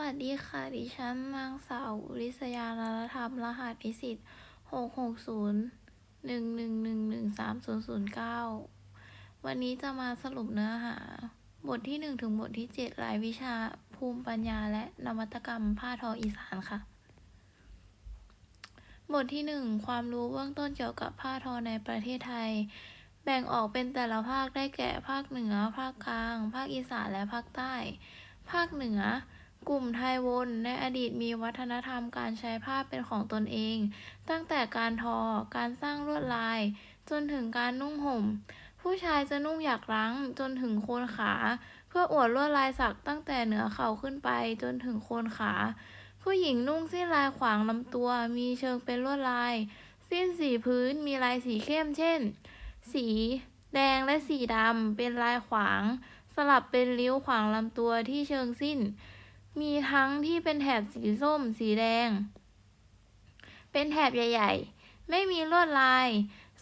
วัสดีค่ะ ดิฉันนางสาวอุริศยานรธรรม รหัสนิสิตหกหกศูนย์หนึ่งหนึ่งหนึ่งหนึ่งสามศูนย์ศูนย์เก้าวันนี้จะมาสรุปเนื้อหา บทที่หนึ่งถึงบทที่เจ็ดรายวิชาภูมิปัญญาและนวัตกรรมผ้าทออีสานค่ะ บทที่หนึ่งความรู้เบื้องต้นเกี่ยวกับผ้าทอในประเทศไทย แบ่งออกเป็นแต่ละภาคได้แก่ภาคเหนือ ภาคกลาง ภาคอีสานและภาคใต้ ภาคเหนือ กลุ่มไทยวนในอดีตมีวัฒนธรรมการใช้ผ้าเป็นของตนเอง ตั้งแต่การทอ การสร้างลวดลาย จนถึงการนุ่งห่ม ผู้ชายจะนุ่งหยักรั้งจนถึงโคนขา เพื่ออวดลวดลายสักตั้งแต่เหนือเข่าขึ้นไปจนถึงโคนขา ผู้หญิงนุ่งสิ้นลายขวางลำตัว มีเชิงเป็นลวดลาย สิ้นสีพื้นมีลายสีเข้มเช่น สีแดงและสีดำเป็นลายขวาง สลับเป็นริ้วขวางลำตัวที่เชิงสิ้น มีทั้งที่เป็นแถบสีส้ม สีแดง เป็นแถบใหญ่ ๆ ไม่มีลวดลาย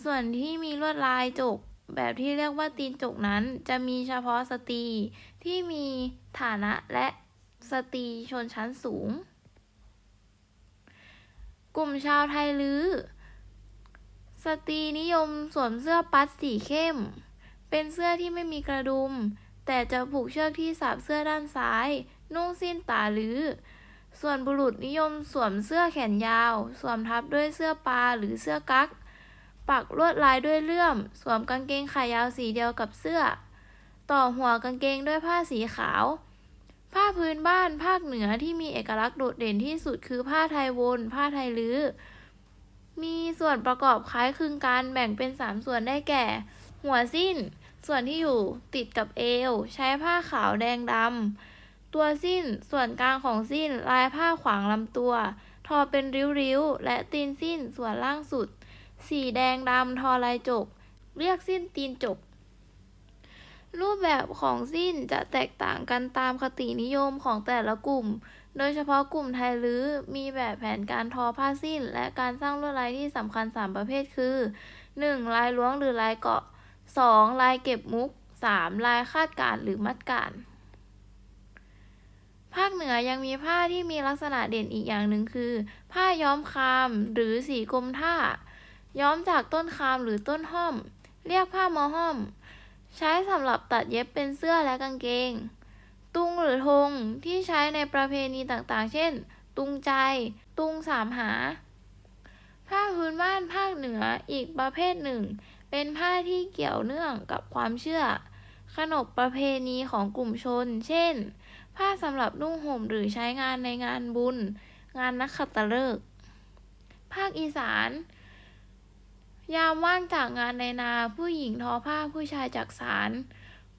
ส่วนที่มีลวดลายจก แบบที่เรียกว่าตีนจกนั้น จะมีเฉพาะสตรีที่มีฐานะและสตรีชนชั้นสูง กลุ่มชาวไทยลื้อ สตรีนิยมสวมเสื้อปัดสีเข้ม เป็นเสื้อที่ไม่มีกระดุม แต่จะผูกเชือกที่สาบเสื้อด้านซ้าย นุ่งสิ้นตาลือ ส่วนบุรุษนิยมสวมเสื้อแขนยาว สวมทับด้วยเสื้อปลาหรือเสื้อกั๊ก ปักลวดลายด้วยเลื่อม สวมกางเกงขายาวสีเดียวกับเสื้อ ต่อหัวกางเกงด้วยผ้าสีขาว ผ้าพื้นบ้านภาคเหนือที่มีเอกลักษณ์โดดเด่นที่สุดคือผ้าไทยวนผ้าไทยลื้อ มีส่วนประกอบคล้ายคลึงกันแบ่งเป็นสามส่วนได้แก่ หัวสิ้น ส่วนที่อยู่ติดกับเอว ใช้ผ้าขาวแดงดำ ตัวสิ้น ส่วนกลางของสิ้นลายผ้าขวางลำตัว ทอเป็นริ้วๆ และตีนสิ้นส่วนล่างสุด สีแดงดำทอลายจกเรียกสิ้นตีนจกรูปแบบของสิ้นจะแตกต่างกันตามคตินิยมของแต่ละกลุ่ม โดยเฉพาะกลุ่มไทยลื้อมีแบบแผนการทอผ้าสิ้น และการสร้างลวดลายที่สำคัญ 3 ประเภทคือ 1. ลายล้วงหรือลายเกาะ 2. ลายเก็บมุก 3. ลายคาดการหรือมัดการ ภาคเหนือยังมีผ้าที่มีลักษณะเด่นอีกอย่างหนึ่งคือ ผ้าย้อมคามหรือสีกรมท่า ย้อมจากต้นคามหรือต้นห้อม เรียกผ้ามอห้อม ใช้สำหรับตัดเย็บเป็นเสื้อและกางเกง ตุงหรือธงที่ใช้ในประเพณีต่างๆ เช่น ตุงใจ ตุงสามหา ผ้าพื้นบ้านภาคเหนืออีกประเภทหนึ่ง เป็นผ้าที่เกี่ยวเนื่องกับความเชื่อ ขนบประเพณีของกลุ่มชน เช่น ผ้าสำหรับนุ่งห่มหรือใช้งานในงานบุญ งานนักขัตฤกษ์ภาคอีสาน ยามว่างจากงานในนาผู้หญิงทอผ้าผู้ชายจักสาร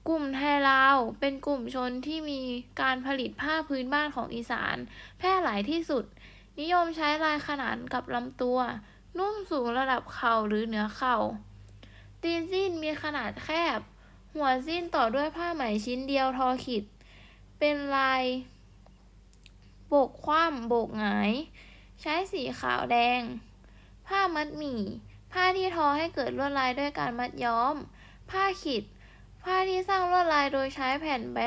กลุ่มไทยลาวเป็นกลุ่มชนที่มีการผลิตผ้าพื้นบ้านของอีสาน แพร่หลายที่สุด นิยมใช้ลายขนานกับลำตัว นุ่มสูงระดับเข่าหรือเหนือเข่า ตีนสิ้นมีขนาดแคบ หัวสิ้นต่อด้วยผ้าไหมชิ้นเดียวทอขิด เป็นลาย โบกคว่ำโบกหงาย ใช้สีขาวแดง ผ้ามัดหมี่ ผ้าที่ทอให้เกิดลวดลายด้วยการมัดย้อม ผ้าขิดผ้าที่สร้างลวดลายโดยใช้แผ่นแบ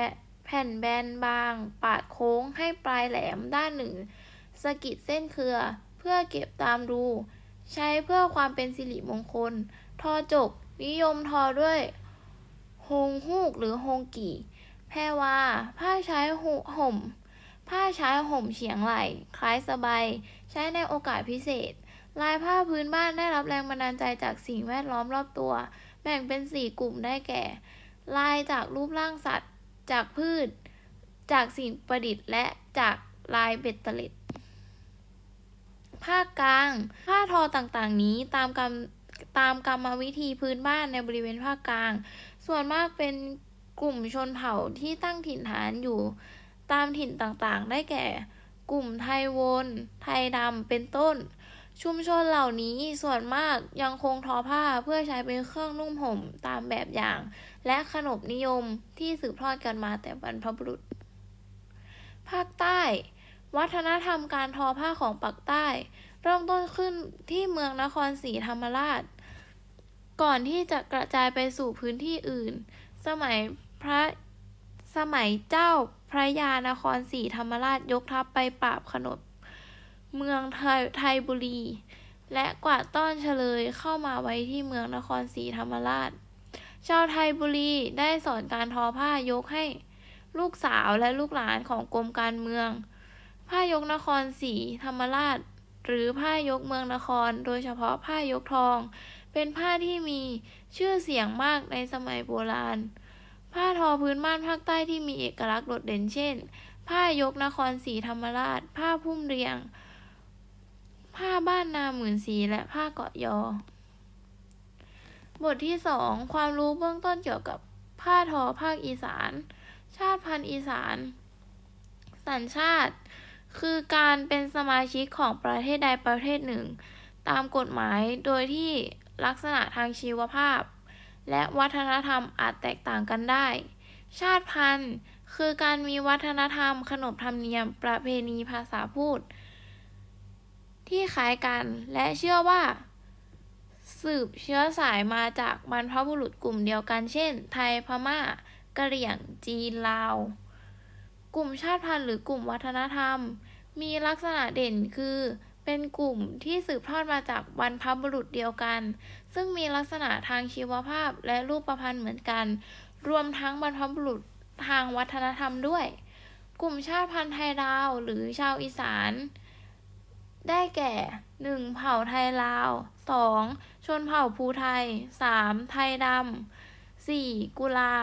แผ่นแบนบาง ปาดโค้งให้ปลายแหลมด้านหนึ่งสกิดเส้นเครือ เพื่อเก็บตามรู ใช้เพื่อความเป็นสิริมงคล ทอจกนิยมทอด้วย ฮงฮูกหรือฮงกี่ แพรวา ผ้าใช้หุห่ม ผ้าใช้ห่มเฉียงไหล่ คล้ายสบาย ใช้ในโอกาสพิเศษ ลายผ้าพื้นบ้านได้รับแรงบันดาลใจจากสิ่งแวดล้อมรอบตัว แบ่งเป็นสี่กลุ่มได้แก่ ลายจากรูปร่างสัตว์ จากพืช จากสิ่งประดิษฐ์ และจากลายเบ็ดเตล็ดภาคกลาง ผ้าทอต่างๆ นี้ตามกรรมตามกรรมวิธีพื้นบ้านในบริเวณภาคกลาง ส่วนมากเป็น กลุ่มชนเผ่าที่ตั้งถิ่นฐานอยู่ตามถิ่นต่างๆ ได้แก่ กลุ่มไทยวนไทยดำเป็นต้น ชุมชนเหล่านี้ส่วนมากยังคงทอผ้าเพื่อใช้เป็นเครื่องนุ่งห่มตามแบบอย่าง และขนบนิยมที่สืบทอดกันมาแต่บรรพบุรุษ ภาคใต้ วัฒนธรรมการทอผ้าของปากใต้ เริ่มต้นขึ้นที่เมืองนครศรีธรรมราช ก่อนที่จะกระจายไปสู่พื้นที่อื่น สมัย พระสมัยเจ้าพระยานครศรีธรรมราชยกทัพไปปราบขนบเมืองไทยไทยบุรี และกวาดต้อนเฉลยเข้ามาไว้ที่เมืองนครศรีธรรมราช ชาวไทยบุรีได้สอนการทอผ้ายกให้ลูกสาวและลูกหลานของกรมการเมือง ผ้ายกนครศรีธรรมราช หรือผ้ายกเมืองนคร โดยเฉพาะผ้ายกทอง เป็นผ้าที่มีชื่อเสียงมากในสมัยโบราณ ผ้าทอพื้นบ้านภาคใต้ที่มีเอกลักษณ์โดดเด่นเช่น ผ้ายกนครศรีธรรมราช ผ้าพุ่มเรียง ผ้าบ้านนาหมื่นสีและผ้าเกาะยอ บทที่สองความรู้เบื้องต้นเกี่ยวกับผ้าทอภาคอีสาน ชาติพันธุ์อีสาน สัญชาติ คือการเป็นสมาชิกของประเทศใดประเทศหนึ่ง ตามกฎหมายโดยที่ลักษณะทางชีวภาพ และวัฒนธรรมอาจแตกต่างกันได้ ชาติพันธุ์คือการมีวัฒนธรรมขนบธรรมเนียมประเพณีภาษาพูด ที่คล้ายกันและเชื่อว่า สืบเชื้อสายมาจากบรรพบุรุษกลุ่มเดียวกันเช่น ไทยพม่ากะเหรี่ยงจีนลาว กลุ่มชาติพันธุ์หรือกลุ่มวัฒนธรรม มีลักษณะเด่นคือ เป็นกลุ่มที่สืบทอดมาจากบรรพบุรุษเดียวกัน ซึ่งมีลักษณะทางชีวภาพและรูปประพรรณเหมือนกัน รวมทั้งบรรพบุรุษทางวัฒนธรรมด้วย กลุ่มชาติพันธุ์ไทยลาวหรือชาวอีสาน ได้แก่ 1. เผ่าไทยลาว 2. ชนเผ่าภูไทย 3. ไทยดำ 4. กุลา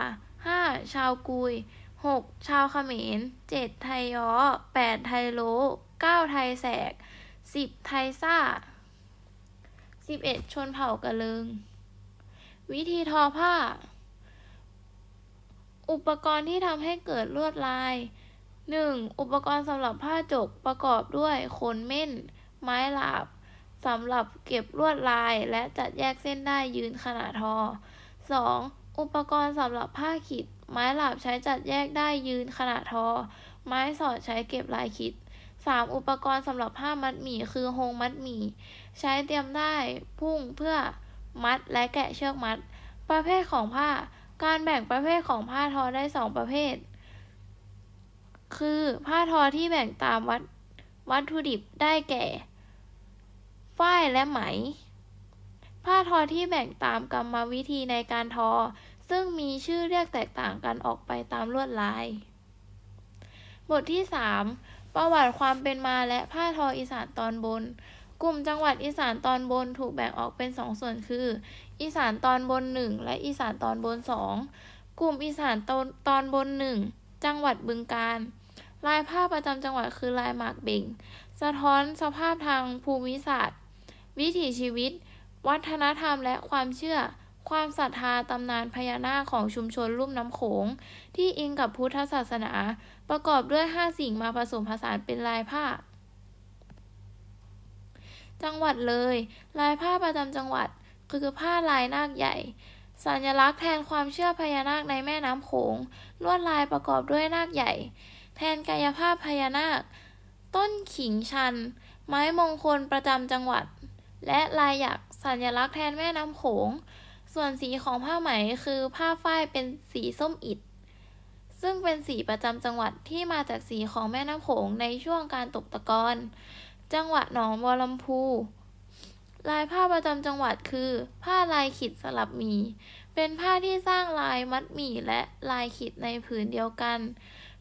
5. ชาวกุย 6. ชาวเขมร 7. ไทยย้อ 8. ไทยโล 9. ไทยแสก 10. ไทซ่า 11. ชนเผ่ากะเลิงวิธีทอผ้า อุปกรณ์ที่ทำให้เกิดลวดลาย 1. อุปกรณ์สำหรับผ้าจกประกอบด้วยขนเม่น ไม้หลาบสำหรับเก็บลวดลายและจัดแยกเส้นได้ยืนขณะทอ 2. อุปกรณ์สำหรับผ้าขิดไม้หลาบใช้จัดแยกได้ยืนขณะทอ ไม้สอดใช้เก็บลายขิด 3. อุปกรณ์สำหรับผ้ามัดหมี่ คือโฮงมัดหมี่ ใช้เตรียมได้พุ่งเพื่อมัดและแกะเชือกมัด ประเภทของผ้า การแบ่งประเภทของผ้าทอได้สองประเภท คือผ้าทอที่แบ่งตามวัตวัตถุดิบได้แก่ ฝ้ายและไหม ผ้าทอที่แบ่งตามกรรมวิธีในการทอ ซึ่งมีชื่อเรียกแตกต่างกันออกไปตามลวดลาย บทที่ 3 ประวัติความเป็นมาและผ้าทออีสานตอนบน กลุ่มจังหวัดอีสานตอนบนถูกแบ่งออกเป็นสองส่วนคือ อีสานตอนบนหนึ่งและอีสานตอนบนสองกลุ่มอีสานตอนตอนบนหนึ่งจังหวัดบึงกาฬลายผ้าประจำจังหวัดคือลายหมากเบ่ง สะท้อนสภาพทางภูมิศาสตร์ วิถีชีวิต วัฒนธรรมและความเชื่อ ความศรัทธาตำนานพญานาคของชุมชนลุ่มน้ำโขง ที่อิงกับพุทธศาสนา ประกอบด้วย 5 สิ่งมาผสมผสานเป็นลายผ้า จังหวัดเลย ลายผ้าประจำจังหวัด คือผ้าลายนาคใหญ่ สัญลักษณ์แทนความเชื่อพญานาคในแม่น้ำโขง ลวดลายประกอบด้วยนาคใหญ่ แทนกายภาพพญานาค ต้นขิงชัน ไม้มงคลประจำจังหวัด และลายหยักสัญลักษณ์แทนแม่น้ำโขง ส่วนสีของผ้าไหมคือผ้าฝ้ายเป็นสีส้มอิฐซึ่งเป็นสีประจำจังหวัดที่มาจากสีของแม่น้ำโขงในช่วงการตกตะกอน จังหวัดหนองบัวลำพู ลายผ้าประจำจังหวัดคือ ผ้าลายขิดสลับหมี เป็นผ้าที่สร้างลายมัดหมี่และลายขิดในผืนเดียวกัน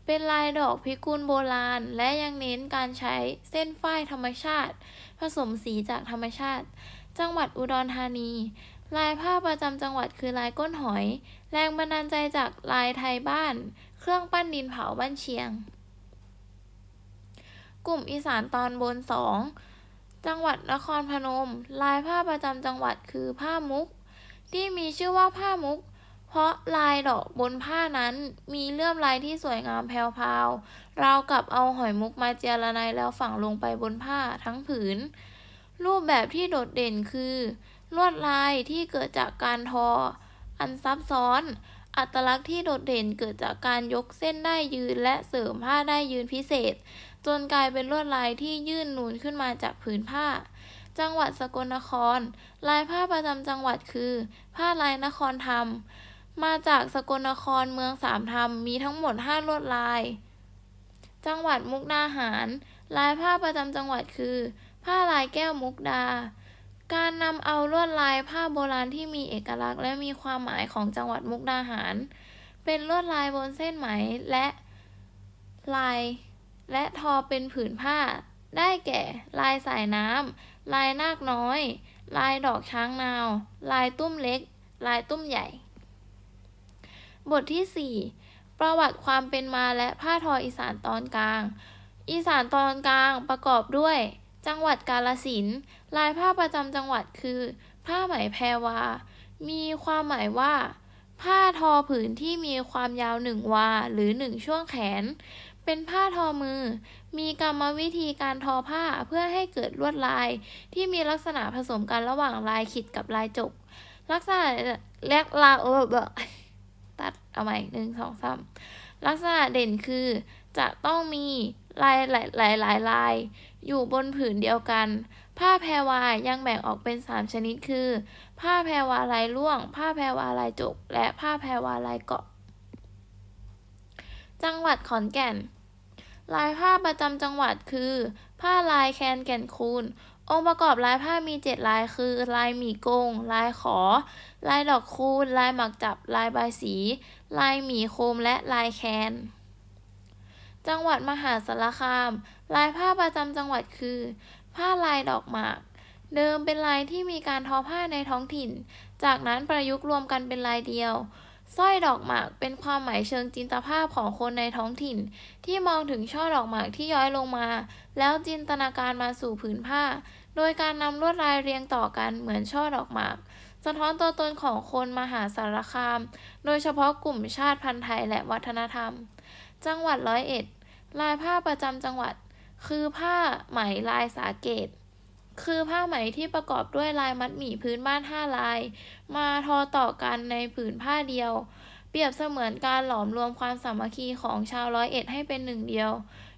เป็นลายดอกพิกุลโบราณ และยังเน้นการใช้เส้นฝ้ายธรรมชาติ ผสมสีจากธรรมชาติ จังหวัดอุดรธานี ลายผ้าประจำจังหวัดคือลายก้นหอย แรงบันดาลใจจากลายไทยบ้าน เครื่องปั้นดินเผาบ้านเชียง กลุ่มอีสานตอนบนสองจังหวัดนครพนม ลายผ้าประจำจังหวัดคือผ้ามุก ที่มีชื่อว่าผ้ามุก เพราะลายดอกบนผ้านั้นมีเลื่อมลายที่สวยงามแพรวๆราวกับเอาหอยมุกมาเจียระไนแล้วฝังลงไปบนผ้าทั้งผืน รูปแบบที่โดดเด่นคือ ลวดลายที่เกิดจากการทอ อันซับซ้อน อัตลักษณ์ที่โดดเด่นเกิดจากการยกเส้นได้ยืนและเสริมผ้าได้ยืนพิเศษ จนกลายเป็นลวดลายที่ยื่นนูนขึ้นมาจากผืนผ้า จังหวัดสกลนคร ลายผ้าประจำจังหวัดคือ ผ้าลายนครธรรม มาจากสกลนครเมืองสามธรรมมีทั้งหมดห้าลวดลาย จังหวัดมุกดาหาร ลายผ้าประจำจังหวัดคือ ผ้าลายแก้วมุกดา การนำเอาลวดลายผ้าโบราณที่มีเอกลักษณ์ และมีความหมายของจังหวัดมุกดาหาร เป็นลวดลายบนเส้นไหมและลายและทอเป็นผืนผ้า ได้แก่ ลายสายน้ำลายนาคน้อย ลายดอกช้างนาว ลายตุ้มเล็ก ลายตุ้มใหญ่ บทที่ 4 ประวัติความเป็นมาและผ้าทออีสานตอนกลาง อีสานตอนกลางประกอบด้วย จังหวัดกาลสินธุ์ลายผ้าประจำจังหวัดคือ ผ้าไหมแพรวา มีความหมายว่า ผ้าทอผืนที่มีความยาวหนึ่งวา หรือหนึ่งช่วงแขน เป็นผ้าทอมือ มีกรรมวิธีการทอผ้าเพื่อให้เกิดลวดลาย ที่มีลักษณะผสมกันระหว่างลายขิดกับลายจก ลักษณะแลกลาเออเบอตัดเอาใหม่หนึ่งสองสามลักษณะเด่นคือ จะต้องมีลายหลายหลายหลายลาย อยู่บนผืนเดียวกัน ผ้าแพรวายังแบ่งออกเป็นสามชนิดคือ ผ้าแพรวาลายล่วง ผ้าแพรวาลายจุก และผ้าแพรวาลายเกาะ จังหวัดขอนแก่น ลายผ้าประจำจังหวัดคือ ผ้าลายแคนแก่นคูนองค์ประกอบลายผ้ามีเจ็ดลายคือ ลายหมี่กง ลายขอ ลายดอกคูณ ลายหมักจับ ลายใบสี ลายหมี่โคมและลายแคน จังหวัดมหาสารคาม ลายผ้าประจำจังหวัดคือ ผ้าลายดอกหมาก เดิมเป็นลายที่มีการทอผ้าในท้องถิ่น จากนั้นประยุกต์รวมกันเป็นลายเดียวสร้อยดอกหมากเป็นความหมายเชิงจินตภาพของคนในท้องถิ่น ที่มองถึงช่อดอกหมากที่ย้อยลงมา แล้วจินตนาการมาสู่ผืนผ้า โดยการนำลวดลายเรียงต่อกันเหมือนช่อดอกหมาก สะท้อนตัวตนของคนมหาสารคาม โดยเฉพาะกลุ่มชาติพันธุ์ไทยและวัฒนธรรม จังหวัดร้อยเอ็ด ลายผ้าประจำจังหวัด คือผ้าไหมลายสาเกต คือผ้าไหมที่ประกอบด้วยลายมัดหมี่พื้นบ้านห้าลาย มาทอต่อกันในผืนผ้าเดียว เปรียบเสมือนการหลอมรวมความสามัคคีของชาวร้อยเอ็ดให้เป็นหนึ่งเดียว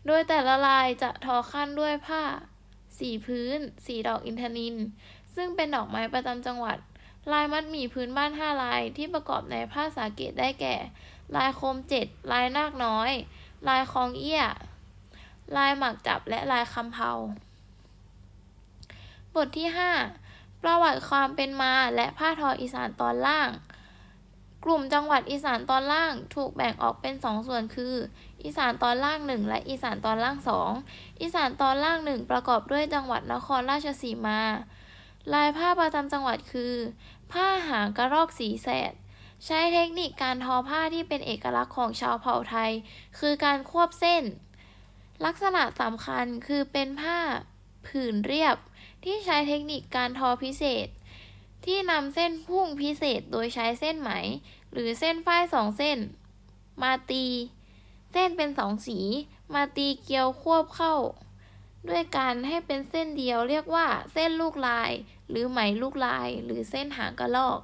โดยแต่ละลายจะทอขั้นด้วยผ้าสีพื้นสีดอกอินทนิลซึ่งเป็นดอกไม้ประจำจังหวัด ลายมัดหมี่พื้นบ้านห้าลายที่ประกอบในผ้าสาเกตได้แก่ ลายโคมเจ็ดลายนาคน้อย ลายคองเอี้ย ลายหมักจับและลายคำเพาบทที่ 5 ประวัติความเป็นมาและผ้าทออีสานตอนล่าง กลุ่มจังหวัดอีสานตอนล่างถูกแบ่งออกเป็นสองส่วนคือ อีสานตอนล่างหนึ่งและอีสานตอนล่างสองอีสานตอนล่างหนึ่งประกอบด้วยจังหวัดนครราชสีมา ลายผ้าประจำจังหวัดคือ ผ้าหางกระรอกสีแสด ใช้เทคนิคการทอผ้าที่เป็นเอกลักษณ์ของชาวเผ่าไทย คือการควบเส้น ลักษณะสำคัญคือเป็นผ้าผืนเรียบ ที่ใช้เทคนิคการทอพิเศษ ที่นำเส้นพุ่งพิเศษโดยใช้เส้นไหม หรือเส้นฝ้ายสองเส้น มาตี เส้นเป็นสองสี มาตีเกลียวควบเข้า ด้วยการให้เป็นเส้นเดียวเรียกว่า เส้นลูกลาย หรือไหมลูกลาย หรือเส้นหางกระรอก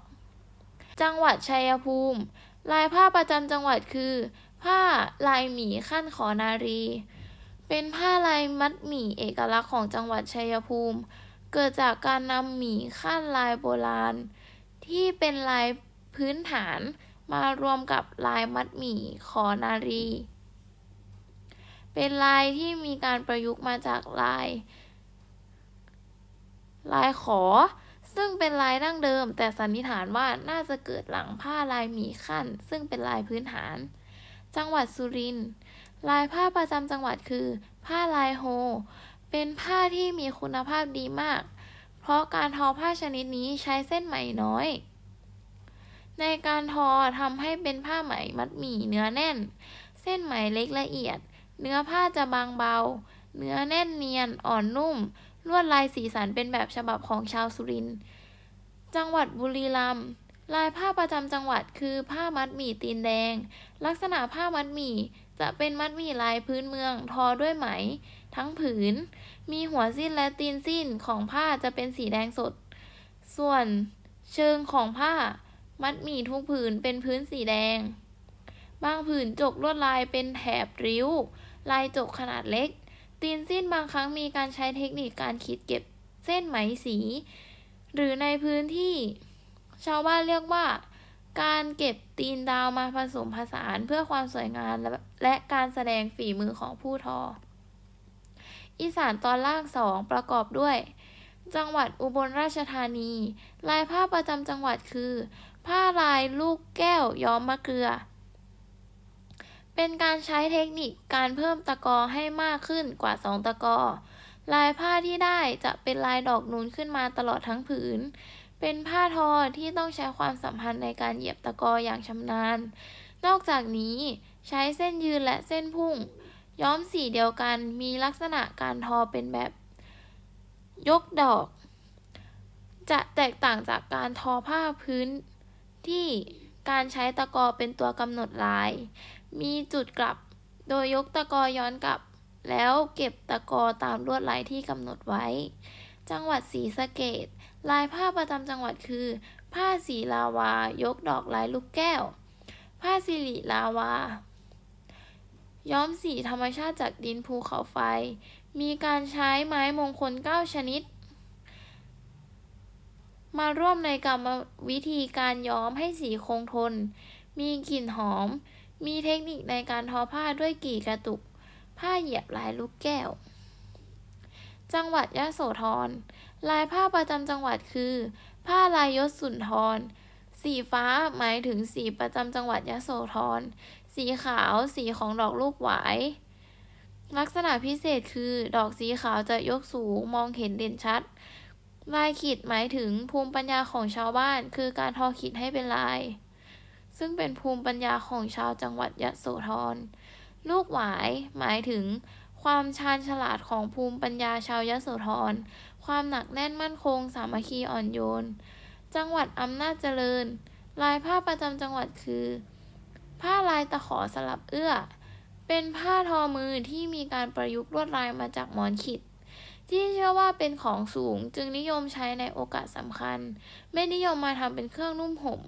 จังหวัดชัยภูมิ ลายผ้าประจำจังหวัดคือ ผ้าลายหมีขั้นขอนารี เป็นผ้าลายมัดหมี่เอกลักษณ์ของจังหวัดชัยภูมิ เกิดจากการนำหมี่ขั้นลายโบราณ ที่เป็นลายพื้นฐานมารวมกับลายมัดหมี่ขอนารี เป็นลายที่มีการประยุกต์มาจากลาย ลายขอ ซึ่งเป็นลายดั้งเดิม แต่สันนิษฐานว่าน่าจะเกิดหลังผ้าลายหมีขั้น ซึ่งเป็นลายพื้นฐาน จังหวัดสุรินทร์ลายผ้าประจำจังหวัดคือ ผ้าลายโฮ เป็นผ้าที่มีคุณภาพดีมาก เพราะการทอผ้าชนิดนี้ใช้เส้นไหมน้อย ในการทอทำให้เป็นผ้าไหมมัดหมี่เนื้อแน่น เส้นไหมเล็กละเอียด เนื้อผ้าจะบางเบา เนื้อแน่นเนียนอ่อนนุ่ม ลวดลายสีสันเป็นแบบฉบับของชาวสุรินทร์จังหวัดบุรีรัมย์ลายผ้าประจำจังหวัดคือผ้ามัดหมี่ตีนแดง ลักษณะผ้ามัดหมี่จะเป็นมัดหมี่ลายพื้นเมืองทอด้วยไหม ทั้งผืน มีหัวสิ้นและตีนสิ้นของผ้าจะเป็นสีแดงสด ส่วนเชิงของผ้า มัดหมี่ทุกผืนเป็นพื้นสีแดง บางผืนจกลวดลายเป็นแถบริ้ว ลายจกขนาดเล็ก ตีนสิ้นบางครั้งมีการใช้เทคนิคการขีดเก็บเส้นไหมสี หรือในพื้นที่ชาวบ้านเรียกว่า การเก็บตีนดาวมาผสมผสานเพื่อความสวยงามแและการแสดงฝีมือของผู้ทอ อีสานตอนล่างสองประกอบด้วย จังหวัดอุบลราชธานี ลายผ้าประจำจังหวัดคือ ผ้าลายลูกแก้วย้อมมะเกลือ เป็นการใช้เทคนิคการเพิ่มตะกอให้มากขึ้นกว่าสองตะกอ ลายผ้าที่ได้จะเป็นลายดอกนูนขึ้นมาตลอดทั้งผืน เป็นผ้าทอที่ต้องใช้ความสัมพันธ์ในการเหยียบตะกออย่างชำนาญ นอกจากนี้ใช้เส้นยืนและเส้นพุ่ง ย้อมสีเดียวกันมีลักษณะการทอเป็นแบบ ยกดอก จะแตกต่างจากการทอผ้าพื้นที่การใช้ตะกอเป็นตัวกำหนดลาย มีจุดกลับ โดยยกตะกอย้อนกลับ แล้วเก็บตะกอตามลวดลายที่กำหนดไว้ จังหวัดศรีสะเกดลายผ้าประจำจังหวัดคือ ผ้าสีลาวา ยกดอกลายลูกแก้ว ผ้าสิริลาวา ย้อมสีธรรมชาติจากดินภูเขาไฟ มีการใช้ไม้มงคล 9 ชนิดมาร่วมในกรรมวิธีการย้อมให้สีคงทน มีกลิ่นหอม มีเทคนิคในการทอผ้าด้วยกี่กระตุก ผ้าเหยียบลายลูกแก้ว จังหวัดยะโสธร ลายผ้าประจำจังหวัดคือ ผ้าลายยศสุนทร สีฟ้าหมายถึงสีประจำจังหวัดยะโสธร สีขาวสีของดอกลูกหวาย ลักษณะพิเศษคือ ดอกสีขาวจะยกสูงมองเห็นเด่นชัด ลายขีดหมายถึงภูมิปัญญาของชาวบ้าน คือการทอขีดให้เป็นลาย ซึ่งเป็นภูมิปัญญาของชาวจังหวัดยะโสธร ลูกหวายหมายถึง ความชาญฉลาดของภูมิปัญญาชาวยะโสธร ความหนักแน่นมั่นคง สามัคคีอ่อนโยน จังหวัดอำนาจเจริญ ลายผ้าประจำจังหวัดคือ ผ้าลายตะขอสลับเอื้อ เป็นผ้าทอมือที่มีการประยุกต์ลวดลายมาจากมอนขิดที่เชื่อว่าเป็นของสูงจึงนิยมใช้ในโอกาสสำคัญ ไม่นิยมมาทำเป็นเครื่องนุ่มห่ม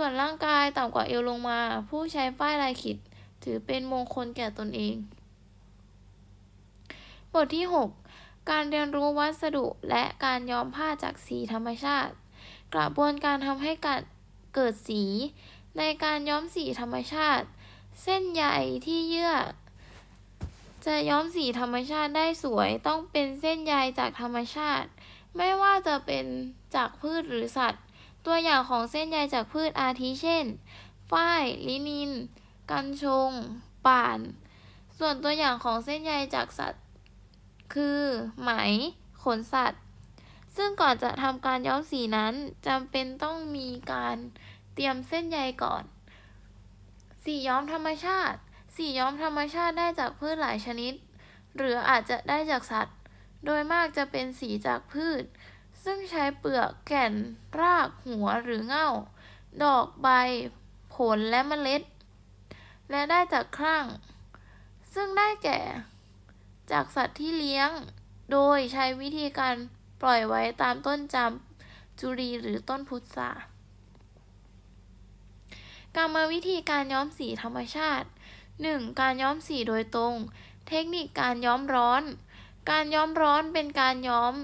ส่วนร่างกายต่ำกว่าเอวลงมา ผู้ใช้ป้ายลายขิดถือเป็นมงคลแก่ตนเอง บทที่ 6 การเรียนรู้วัสดุและการย้อมผ้าจากสีธรรมชาติ กระบวนการทำให้การเกิดสี ในการย้อมสีธรรมชาติ เส้นใยที่เยื่อ จะย้อมสีธรรมชาติได้สวยต้องเป็นเส้นใยจากธรรมชาติ ไม่ว่าจะเป็นจากพืชหรือสัตว์ ตัวอย่างของเส้นใยจากพืชอาทิเช่น ฝ้าย ลินิน กัญชง ป่าน ส่วนตัวอย่างของเส้นใยจากสัตว์ คือไหม ขนสัตว์ ซึ่งก่อนจะทำการย้อมสีนั้นจำเป็นต้องมีการเตรียมเส้นใยก่อน สีย้อมธรรมชาติ สีย้อมธรรมชาติได้จากพืชหลายชนิด หรืออาจจะได้จากสัตว์ โดยมากจะเป็นสีจากพืช ซึ่งใช้เปลือกแก่นรากหัวหรือเง่า ดอกใบ ผลและเมล็ด และได้จากครั่ง ซึ่งได้แก่ จากสัตว์ที่เลี้ยง โดยใช้วิธีการปล่อยไว้ตามต้นจำจุรีหรือต้นพุทรากรรมวิธีการย้อมสีธรรมชาติ 1. การย้อมสีโดยตรง เทคนิคการย้อมร้อน การย้อมร้อนเป็นการย้อม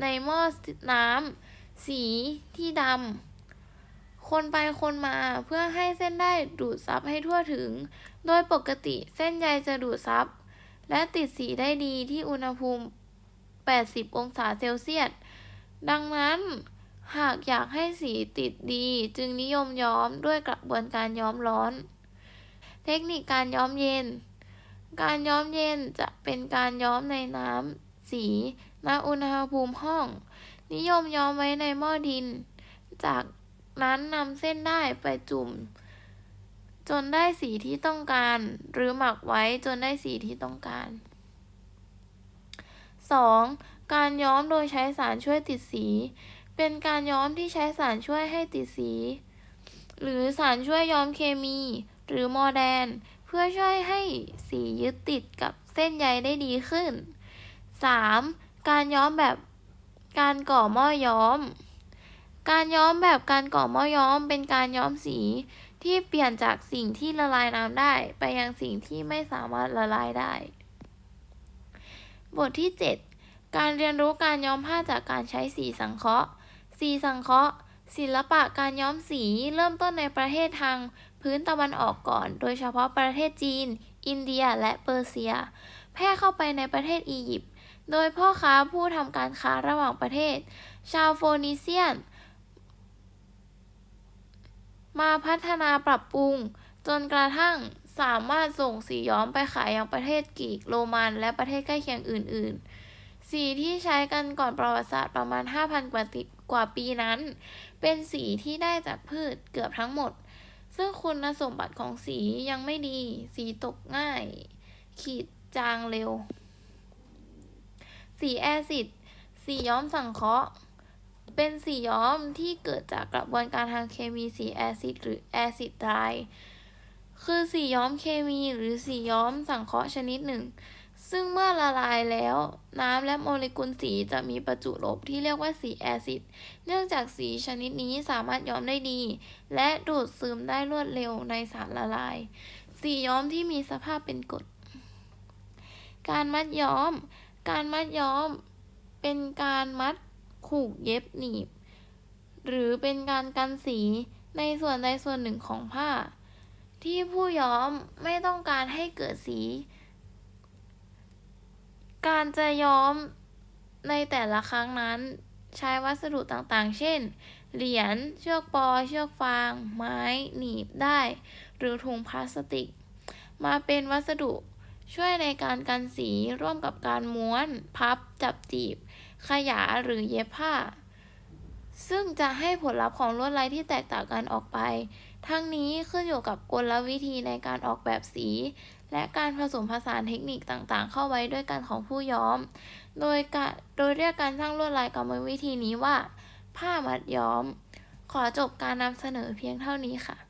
ในหม้อน้ำสีที่ดำ คนไปคนมาเพื่อให้เส้นได้ดูดซับให้ทั่วถึง โดยปกติเส้นใยจะดูดซับ และติดสีได้ดีที่อุณหภูมิ 80 องศาเซลเซียส ดังนั้นหากอยากให้สีติดดีจึงนิยมย้อมด้วยกระบวนการย้อมร้อน เทคนิคการย้อมเย็น การย้อมเย็นจะเป็นการย้อมในน้ำสี ณอุณหภูมิห้อง นิยมย้อมไว้ในหม้อดิน จากนั้นนำเส้นได้ไปจุ่ม จนได้สีที่ต้องการ หรือหมักไว้จนได้สีที่ต้องการ 2. การย้อมโดยใช้สารช่วยติดสี เป็นการย้อมที่ใช้สารช่วยให้ติดสี หรือสารช่วยย้อมเคมี หรือมอแดน เพื่อช่วยให้สียึดติดกับเส้นใยได้ดีขึ้น 3. การย้อมแบบการก่อหม้อย้อม การย้อมแบบการก่อหม้อย้อม เป็นการย้อมสีที่เปลี่ยนจากสิ่งที่ละลายน้ำได้ ไปยังสิ่งที่ไม่สามารถละลายได้ บทที่ 7 การเรียนรู้การย้อมผ้าจากการใช้สีสังเคราะห์ สีสังเคราะห์ ศิลปะการย้อมสีเริ่มต้นในประเทศทางพื้นตะวันออกก่อน โดยเฉพาะประเทศจีน อินเดีย และเปอร์เซีย แพร่เข้าไปในประเทศอียิปต์ โดยพ่อค้าผู้ทำการค้าระหว่างประเทศ ชาวโฟนิเซียน มาพัฒนาปรับปรุง จนกระทั่งสามารถส่งสีย้อมไปขายยังประเทศกรีกโรมันและประเทศใกล้เคียงอื่น ๆ สีที่ใช้กันก่อนประวัติศาสตร์ประมาณ 5,000 กว่ากว่าปีนั้น เป็นสีที่ได้จากพืชเกือบทั้งหมด ซึ่งคุณสมบัติของสียังไม่ดี สีตกง่าย ขีดจางเร็ว สีแอซิดสีย้อมสังเคราะห์ เป็นสีย้อมที่เกิดจากกระบวนการทางเคมีสีแอซิดหรือแอซิดไรคือสีย้อมเคมีหรือสีย้อมสังเคราะห์ชนิดหนึ่ง ซึ่งเมื่อละลายแล้ว น้ำและโมเลกุลสีจะมีประจุลบที่เรียกว่าสีแอซิด เนื่องจากสีชนิดนี้สามารถย้อมได้ดี และดูดซึมได้รวดเร็วในสารละลาย สีย้อมที่มีสภาพเป็นกรดการมัดย้อม การมัดย้อม เป็นการมัดผูกเย็บหนีบ หรือเป็นการกันสีในส่วนใดส่วนหนึ่งของผ้า ที่ผู้ย้อมไม่ต้องการให้เกิดสี การจะย้อมในแต่ละครั้งนั้นใช้วัสดุต่างๆ เช่น เหรียญ เชือกปอ เชือกฟาง ไม้ หนีบได้ หรือถุงพลาสติก มาเป็นวัสดุ ช่วยในการกันสีร่วมกับการม้วน พับ จับจีบ ขยาหรือเย็บผ้า ซึ่งจะให้ผลลัพธ์ของลวดลายที่แตกต่างกันออกไป ทั้งนี้ขึ้นอยู่กับกลวิธีในการออกแบบสี และการผสมผสานเทคนิคต่างๆ เข้าไว้ด้วยกันของผู้ย้อม โดยการโดยเรียกการสร้างลวดลายกรรมวิธีนี้ว่า ผ้ามัดย้อม ขอจบการนำเสนอเพียงเท่านี้ค่ะ